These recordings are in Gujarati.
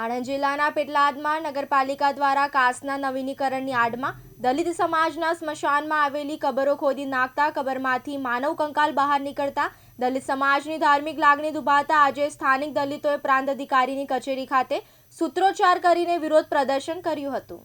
આણંદ જિલ્લાના પેટલાદમાં નગરપાલિકા દ્વારા કાસના નવીનીકરણની આડમાં દલિત સમાજના સ્મશાનમાં આવેલી કબરો ખોદી નાખતા કબરમાંથી માનવ કંકાલ બહાર નીકળતા દલિત સમાજની ધાર્મિક લાગણી દુભાતા આજે સ્થાનિક દલિતોએ પ્રાંત અધિકારીની કચેરી ખાતે સૂત્રોચ્ચાર કરીને વિરોધ પ્રદર્શન કર્યું હતું.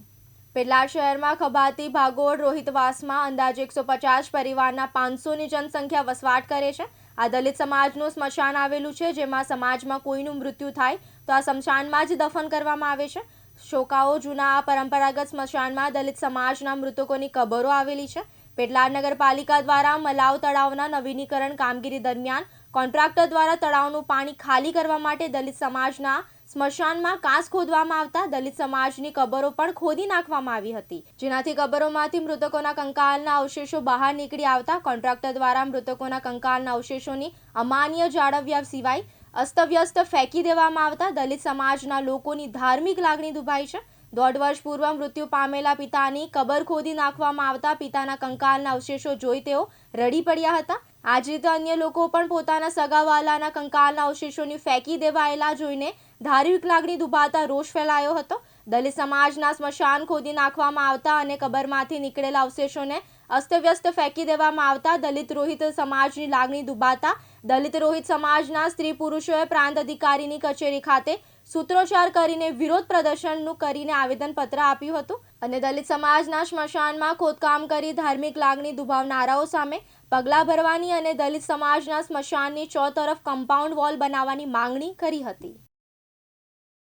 પેટલાદ શહેરમાં ખભાતી ભાગોળ રોહિતવાસમાં અંદાજે એકસો પચાસ પરિવારના પાંચસોની જનસંખ્યા વસવાટ કરે છે. આ દલિત સમાજનું સ્મશાન આવેલું છે, જેમાં સમાજમાં કોઈનું મૃત્યુ થાય તો આ સ્મશાનમાં જ દફન કરવામાં આવે છે. શોકાઓ જૂના આ પરંપરાગત સ્મશાનમાં દલિત સમાજના મૃતકોની કબરો આવેલી છે. પેટલાદ નગરપાલિકા દ્વારા મલાવ તળાવના નવીનીકરણ કામગીરી દરમિયાન કોન્ટ્રાક્ટર દ્વારા તળાવનું પાણી ખાલી કરવા માટે દલિત સમાજના સ્મશાનમાં કાંસ ખોદવામાં આવતા દલિત સમાજની કબરો પણ ખોદી નાખવામાં આવી હતી. જેનાથી કબરોમાંથી મૃતકોના કંકાલના અવશેષો બહાર નીકળી આવતા કોન્ટ્રાક્ટર દ્વારા મૃતકોના કંકાલના અવશેષોની અમાન્ય જાળવ્યા સિવાય અસ્તવ્યસ્ત ફેંકી દેવામાં આવતા દલિત સમાજના લોકોની ધાર્મિક લાગણી દુભાઈ છે. દોઢ વર્ષ પૂર્વ મૃત્યુ પામેલા પિતાની કબર ખોદી નાખવામાં આવતા પિતાના કંકાલના અવશેષો જોઈ તેઓ રડી પડ્યા હતા. આ જ રીતે અન્ય લોકો પણ પોતાના સગાવાલાના કંકાલના અવશેષોની ફેંકી દેવાયેલા જોઈને ધાર્મિક લાગણી દુભાતા રોષ ફેલાયો હતો. દલિત સમાજના સ્મશાન ખોદી નાખવામાં આવતા અને કબરમાંથી નીકળેલા અવશેષોને અસ્તવ્યસ્ત ફેંકી દેવામાં આવતા દલિત રોહિત સમાજની લાગણી દુભાતા દલિત રોહિત સમાજના સ્ત્રી પુરુષોએ પ્રાંત અધિકારીની કચેરી ખાતે સૂત્રોચ્ચાર કરીને વિરોધ પ્રદર્શનનું કરીને આવેદનપત્ર આપ્યું હતું અને દલિત સમાજના સ્મશાનમાં ખોદકામ કરી ધાર્મિક લાગણી દુભાવનારાઓ સામે પગલાં ભરવાની અને દલિત સમાજના સ્મશાનની ચોતરફ કમ્પાઉન્ડ વોલ બનાવવાની માંગણી કરી હતી.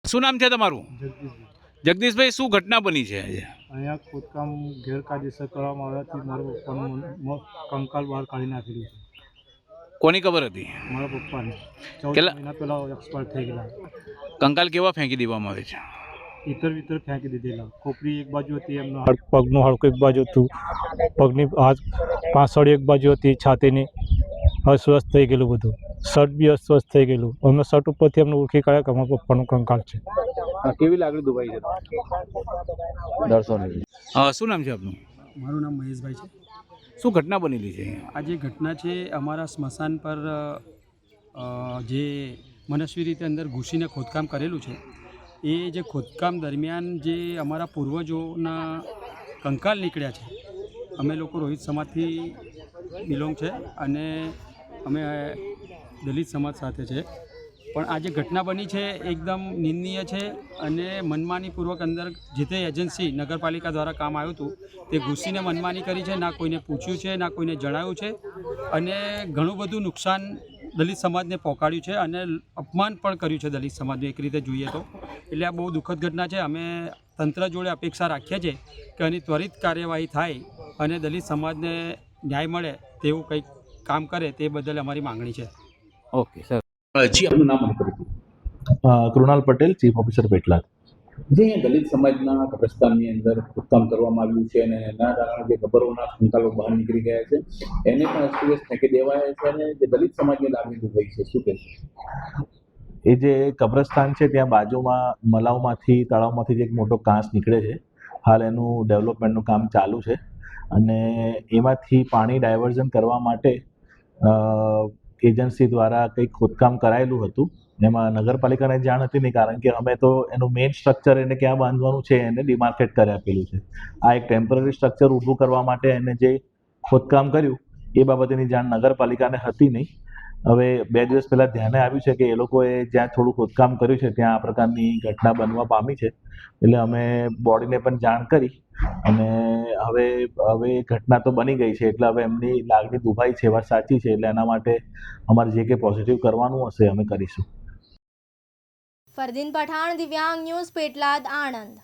શું નામ છે તમારું? જગદીશભાઈ. શું ઘટના બની છે આજે? અહીંયા ખોદકામ ગેરકાયદેસર કરવામાં આવ્યાથી મારા પપ્પાનું કંકાલ બહાર કાઢી નાખેલું છે. કોની ખબર હતી? મારા પપ્પાને. ચૌદ મહિના પહેલાં એક્સપાયર થઈ ગયેલા. કંકાલ કેવા ફેંકી દેવામાં આવે છે? ઇતર વિતર ફેંકી દીધેલા. ખોપરી એક બાજુ હતી એમનો પગનું હાડકું એક બાજુ હતું. પગની હાથ પાછળ એક બાજુ હતી છાતીની. અસ્વસ્થ થઈ ગયેલું બધું. શર્ટ બી અસ્વસ્થ થઈ ગયેલું. અમને શર્ટ ઉપરથી અમને ઓળખી કાઢ્યા કે અમારા પપ્પાનું કંકાલ છે. કેવી લાગણી દુભાઈ છે? શું નામ છે આપનું? મારું નામ મહેશભાઈ છે. શું ઘટના બનેલી છે? આ જે ઘટના છે અમારા સ્મશાન પર જે મનસ્વી રીતે અંદર ઘૂસીને ખોદકામ કરેલું છે. એ જે ખોદકામ દરમિયાન જે અમારા પૂર્વજોના કંકાલ નીકળ્યા છે. અમે લોકો રોહિત સમાજથી બિલોંગ છે અને અમે દલિત સમાજ સાથે છે. પણ આ જે ઘટના બની છે એકદમ નિંદનીય છે અને મનમાનીપૂર્વક અંદર જે તે એજન્સી નગરપાલિકા દ્વારા કામ આવ્યું હતું, તે ઘૂસીને મનમાની કરી છે, ના કોઈને પૂછ્યું છે, ના કોઈને જણાવ્યું છે. અને ઘણું બધું નુકસાન દલિત સમાજને પહોંચાડ્યું છે અને અપમાન પણ કર્યું છે દલિત સમાજને એક રીતે જોઈએ તો. એટલે આ બહુ દુઃખદ ઘટના છે. અમે તંત્ર જોડે અપેક્ષા રાખીએ છીએ કે આની ત્વરિત કાર્યવાહી થાય અને દલિત સમાજને ન્યાય મળે તેવું કંઈક કામ કરે તે બદલ અમારી માંગણી છે. Okay sir. જી આપનું નામ કૃણાલ પટેલ ચીફ ઓફિસર પેટલાદ. જે દલિત સમાજના કબ્રસ્તાનની અંદર ખોદકામ કરવામાં આવ્યું છે અને એના કારણે જે ખબરોના સંકાલો બહાર નીકળી ગયા છે, એને પણ અસ્તવ્યસ્ત ફેંકી દેવાયા છે અને જે દલિત સમાજની લાગણી દુભાઈ છે. શું કહેશો? એ જે કબ્રસ્તાન છે, ત્યાં બાજુમાં, મલાવમાંથી, તળાવમાંથી જે એક મોટો કાંસ નીકળે છે. હાલ એનું ડેવલપમેન્ટનું કામ ચાલુ છે અને એમાંથી પાણી ડાયવર્ઝન કરવા માટે એજન્સી દ્વારા કંઈક ખોદકામ કરાયેલું હતું, એમાં નગરપાલિકાને જાણ હતી નહીં, કારણ કે અમે તો એનું મેઇન સ્ટ્રક્ચર એને ક્યાં બાંધવાનું છે, એને ડિમાર્કેટ કરી આપેલું છે. આ એક ટેમ્પરરી સ્ટ્રક્ચર ઊભું કરવા માટે એને જે ખોદકામ કર્યું, એ બાબતેની જાણ નગરપાલિકાને હતી નહીં. હવે બે દિવસ પહેલાં ધ્યાને આવ્યું છે કે એ લોકોએ જ્યાં થોડું ખોદકામ કર્યું છે, ત્યાં આ પ્રકારની ઘટના બનવા પામી છે. એટલે અમે બોડીને પણ જાણ કરી અને હવે હવે ઘટના તો બની ગઈ છે, એટલે હવે એમની લાગણી દુભાઈ છે વાત સાચી છે, એટલે એના માટે અમારે જે કંઈ પોઝિટિવ કરવાનું હશે, અમે કરીશું. ફરદીન પઠાણ, દિવ્યાંગ ન્યૂઝ, પેટલાદ, આણંદ.